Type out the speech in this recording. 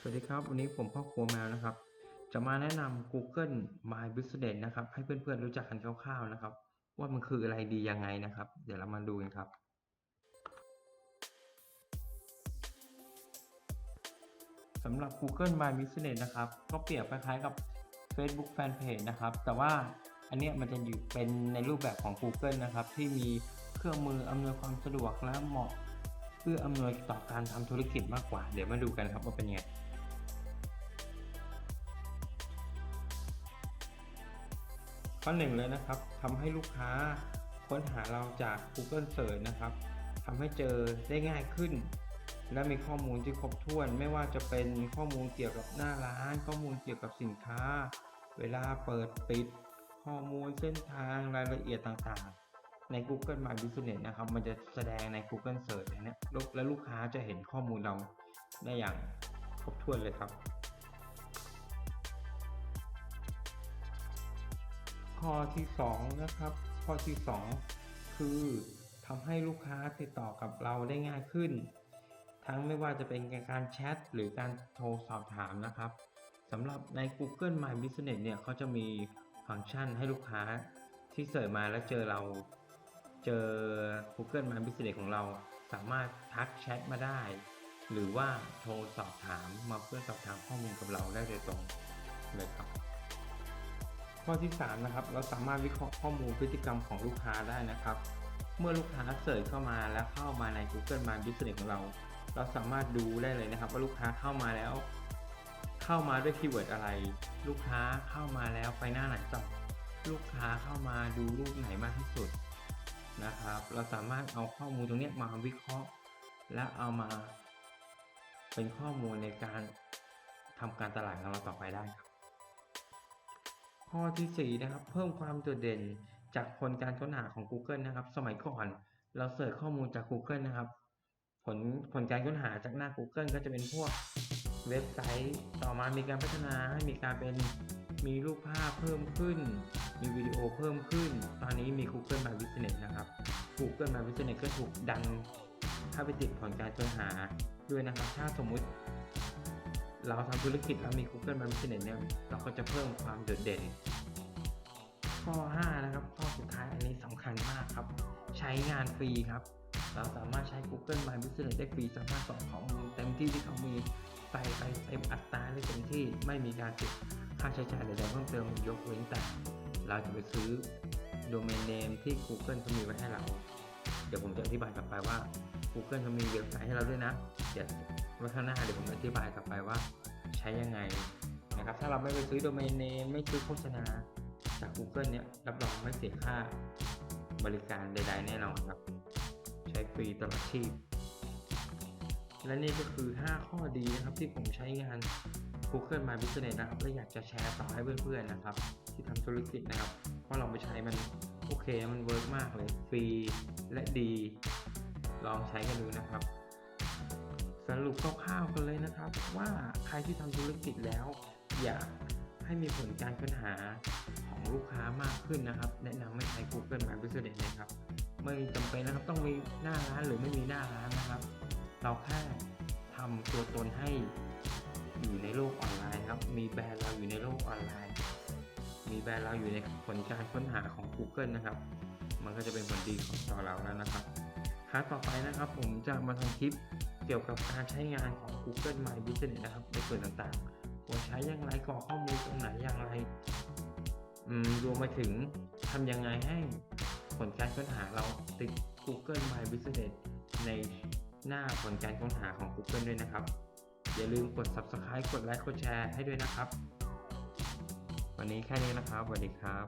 สวัสดีครับ วันนี้ผมพ่อครัวแมวนะครับ จะมาแนะนำ Google My Business นะครับ ให้เพื่อนๆรู้จักกันคร่าวๆนะครับ ว่ามันคืออะไรดียังไงนะครับ เดี๋ยวเรามาดูกันครับสำหรับ Google My Business นะครับ ก็เปรียบคล้ายๆกับ Facebook Fanpage นะครับ แต่ว่าอันเนี้ยมันจะอยู่เป็นในรูปแบบของ Google นะครับ ที่มีเครื่องมืออำนวยความสะดวกและเหมาะ เพื่ออำนวยต่อการทำธุรกิจมากกว่า เดี๋ยวมาดูกันครับว่าเป็นยังไงข้อหนึ่งเลยนะครับทำให้ลูกค้าค้นหาเราจาก Google Search นะครับทำให้เจอได้ง่ายขึ้น และมีข้อมูลที่ครบถ้วน ไม่ว่าจะเป็นข้อมูลเกี่ยวกับหน้าร้าน ข้อมูลเกี่ยวกับสินค้า เวลาเปิดปิด ข้อมูลเส้นทางรายละเอียดต่างๆ ใน Google My Business นะครับ มันจะแสดงใน Google Search นะเนี่ยและลูกค้าจะเห็นข้อมูลเราได้อย่างครบถ้วนเลยครับ ข้อที่ 2 นะครับ ข้อที่ 2 คือทำให้ลูกค้าติดต่อกับเราได้ง่ายขึ้น ทั้งไม่ว่าจะเป็นการแชทหรือการโทรสอบถามนะครับสำหรับใน Google My Business เนี่ยเขาจะมีฟังก์ชันให้ลูกค้าที่เสิร์ชมาแล้วเจอเรา เจอ Google My Business ของเราสามารถทักแชทมาได้ หรือว่าโทรสอบถามมาเพื่อสอบถามข้อมูลกับเราได้โดยตรงเลยครับ ข้อที่ 3 นะครับ เราสามารถวิเคราะห์ข้อมูลพฤติกรรมของลูกค้าได้นะครับ เมื่อลูกค้าเสิร์ชเข้ามาแล้วเข้ามาใน Google My Business ของเรา เราสามารถดูได้เลยนะครับ ว่าลูกค้าเข้ามาแล้ว เข้ามาด้วยคีย์เวิร์ดอะไร ลูกค้าเข้ามาแล้วไปหน้าไหนต่อลูกค้าเข้ามาดูรูปไหนมากที่สุด นะครับ เราสามารถเอาข้อมูลตรงนี้มาวิเคราะห์ และเอามาเป็นข้อมูลในการทำการตลาดของเราต่อไปได้ครับ ข้อทีสี่4นะครับ เพิ่มความโดดเด่นจากผลการค้นหาของ Google นะครับ สมัยก่อนเราเสิร์ชข้อมูลจาก Google นะครับ ผลผลการค้นหาจากหน้า Google ก็จะเป็นพวกเว็บไซต์ ต่อมามีการพัฒนาให้มีการเป็นมีรูปภาพเพิ่มขึ้น มีวิดีโอเพิ่มขึ้น ตอนนี้มี Google My Business นะครับ Google My Business ก็ถูกดันเข้าไปติดผลการค้นหาด้วยนะครับ ถ้าสมมุติ เราทำธุรกิจแล้วมี Google My Business เนี่ย เราก็จะเพิ่มความโดดเด่น ข้อ 5 นะครับ ข้อสุดท้ายอันนี้สำคัญมากครับ ใช้งานฟรีครับ เราสามารถใช้ Google My Business ได้ฟรี สามารถสอบข้อมูลเต็มที่ที่เขามีใส่ไปเต็มอัตราได้เต็มที่ไม่มีการเก็บค่าใช้จ่ายใดๆเพิ่มเติมยกเว้นแต่ เราจะไปซื้อโดเมนเนมที่ Google เขามีไว้ให้เรา เดี๋ยวผมจะอธิบายกลับไปว่า Google เขามีเว็บไซต์ให้เราด้วยนะ เดี๋ยวไว้ข้างหน้าเดี๋ยวผมอธิบายกลับไปว่าใช้ยังไงนะครับ ถ้าเราไม่ไปซื้อโดเมนเนมไม่ซื้อโฆษณาจาก Google เนี่ยรับรองไม่เสียค่าบริการใด ๆ แน่นอนครับ ใช้ฟรีตลอดชีพ และนี่ก็คือ 5 ข้อดีนะครับที่ผมใช้งาน Google My Business นะครับและอยากจะแชร์ต่อให้เพื่อนๆนะครับ ที่ทำธุรกิจนะครับ เพราะเราไปใช้มันโอเคมันเวิร์กมากเลยฟรีและดี ลองใช้กันดูนะครับ สรุปคร่าวๆกันเลยนะครับ ว่าใครที่ทำธุรกิจแล้ว อยากให้มีผลการค้นหาของลูกค้ามากขึ้นนะครับ แนะนำให้ใช้ Google My Business นะครับ ไม่จำเป็นนะครับต้องมีหน้าร้านหรือไม่มีหน้าร้านนะครับ เราแค่ทำตัวตนให้อยู่ในโลกออนไลน์ครับ มีแบรนด์เราอยู่ในโลกออนไลน์ มีแบรนด์เราอยู่ในผลการค้นหาของ Google นะครับ มันก็จะเป็นผลดีของต่อเราแล้วนะครับครั้งต่อไปนะครับผมจะมาทำคลิปเกี่ยวกับการใช้งานของ Google My Business นะครับในส่วนต่างๆควรใช้อย่างไรกรอกข้อมูลตรงไหนอย่างไรอืมรวมไปถึงทำยังไงให้ผลการค้นหาเราติด Google My Business ในหน้าผลการค้นหาของ Google ด้วยนะครับ อย่าลืมกด Subscribe กดไลค์กดแชร์ให้ด้วยนะครับ วันนี้แค่นี้นะครับสวัสดีครับ